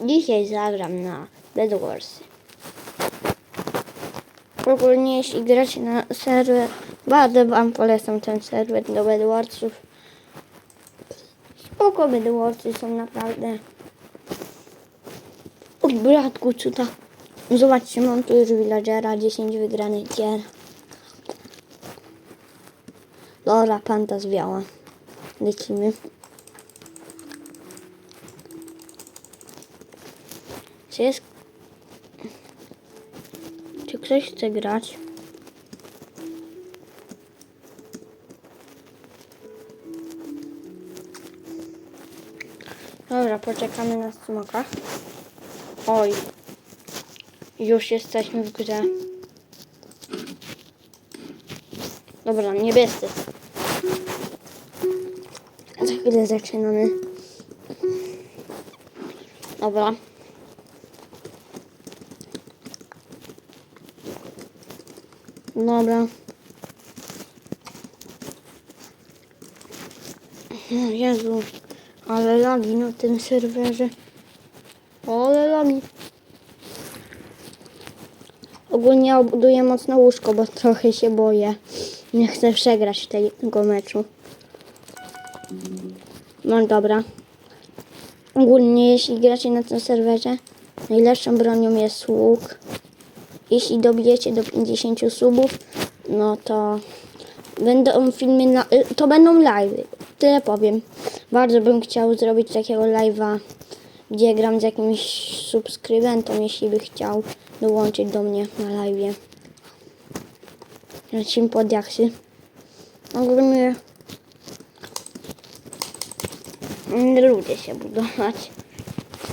Dzisiaj zagram na Bed Warsy. Ogólnie jeśli gracie na serwer, bardzo wam polecam ten serwer do Bed Warsów. Spoko Bed Warsy są naprawdę. O bratku, cuda. Zobaczcie, mam tu już villagera, 10 wygranych gier. Dobra, panta zwiała. Lecimy. Czy jest... Czy ktoś chce grać? Dobra, poczekamy na smoka. Oj. Już jesteśmy w grze. Dobra, niebiescy. Za chwilę zaczynamy. Dobra. Dobra. Jezu, ale lagi na tym serwerze. Ale lagi. Ogólnie buduję mocno łóżko, bo trochę się boję. Nie chcę przegrać tego meczu. No dobra. Ogólnie jeśli gracie na tym serwerze, najlepszą bronią jest łuk. Jeśli dobijecie do 50 subów, no to będą filmy, na, y, to będą live. Tyle powiem. Bardzo bym chciał zrobić takiego live'a, gdzie gram z jakimś subskrybentą, jeśli by chciał dołączyć do mnie na live'ie. Lecimy pod jaksy. Ogólnie nie lubię się budować.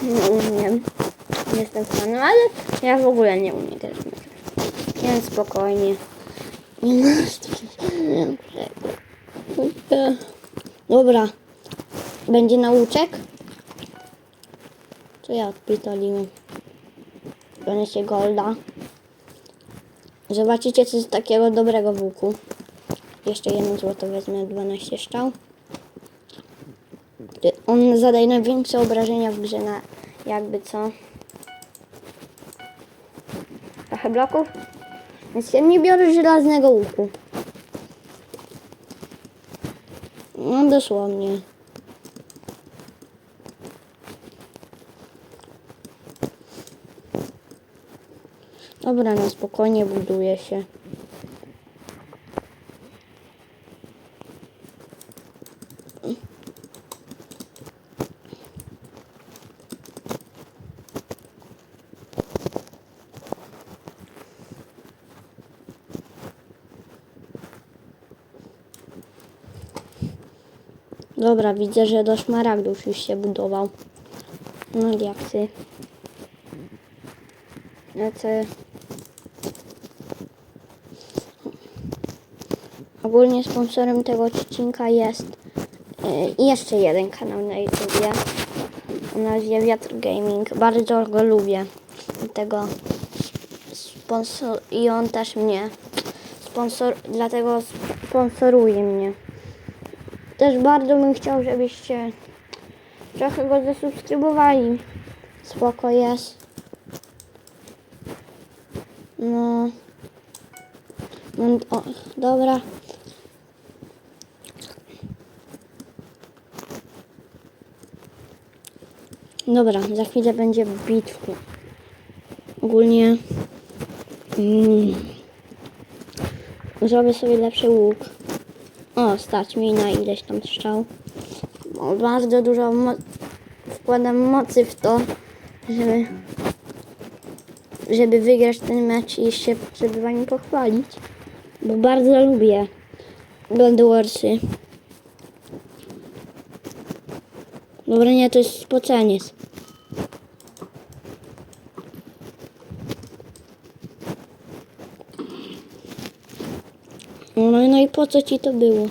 Nie umiem. Jestem fanem, ale ja w ogóle nie umiem grać. w. Więc spokojnie. Nie Dobra. Będzie nauczek? Co ja odpitoliłem? Będzie golda. Zobaczycie coś takiego dobrego w łuku. Jeszcze jedno złoto wezmę, 12 strzał. On zadaje największe obrażenia w grze na jakby co. Trochę bloków. Więc ja nie biorę żelaznego łuku. No dosłownie. Dobra, na spokojnie buduje się. Dobra, widzę, że do szmaragdów już się budował. No diaksy. Lecę. Ogólnie sponsorem tego odcinka jest yy, jeszcze jeden kanał na YouTubie o nazwie Wiatr Gaming. Bardzo go lubię. Dlatego sponsor i on też mnie sponsor, dlatego sponsoruje mnie. Też bardzo bym chciał, żebyście trochę go zasubskrybowali. Spoko jest. No. no o, dobra. Dobra, za chwilę będzie bitwa. Ogólnie mm, zrobię sobie lepszy łuk. O, stać mi na ileś tam strzał. Bo bardzo dużo mo wkładam mocy w to, żeby, żeby wygrać ten mecz i się żeby wami pochwalić. Bo bardzo lubię Gold Warsy. Dobra, nie, to jest spoceniec. No, i po co ci to było?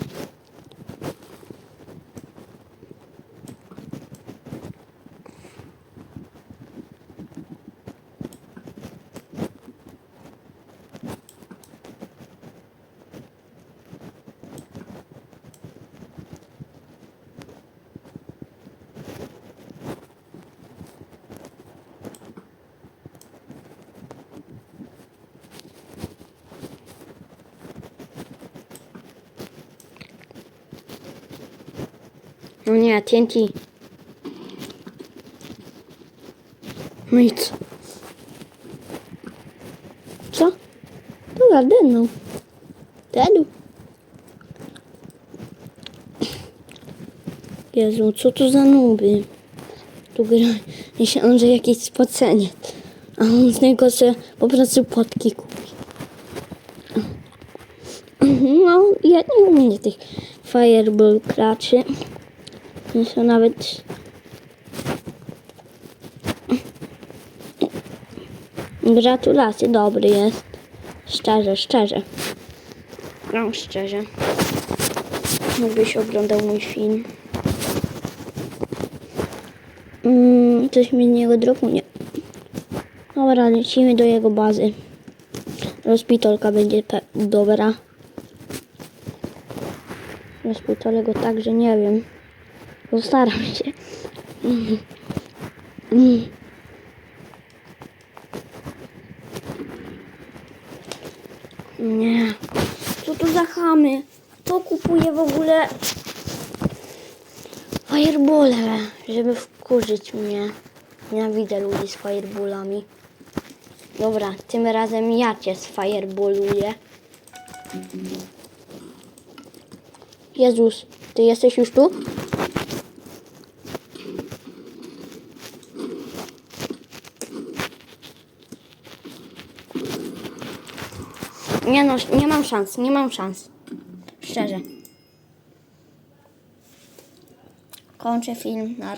No nie, TNT. No i co? Co? Dobra, denął. Dedu. Jezu, co to za nuby? Tu gra. Myślałam, że jakiś spocenie. A on z niego sobie po prostu potki kupi. No, ja nie umiem tych fireball kraczy. Nie są nawet... Gratulacje, dobry jest. Szczerze, szczerze. No, szczerze. Jakbyś oglądał mój film. Mm, coś mi z niego dropu? Nie. Dobra, lecimy do jego bazy. Rozpitolka będzie dobra. Rozpitolę go tak, że nie wiem. Postaram się. Nie. Co to za chamy? Kto kupuje w ogóle firebole, żeby wkurzyć mnie? Nienawidzę ludzi z fireballami. Dobra, tym razem ja cię sfireballuję. Jezus, ty jesteś już tu? Nie no, nie mam szans, nie mam szans. Szczerze. Kończę film na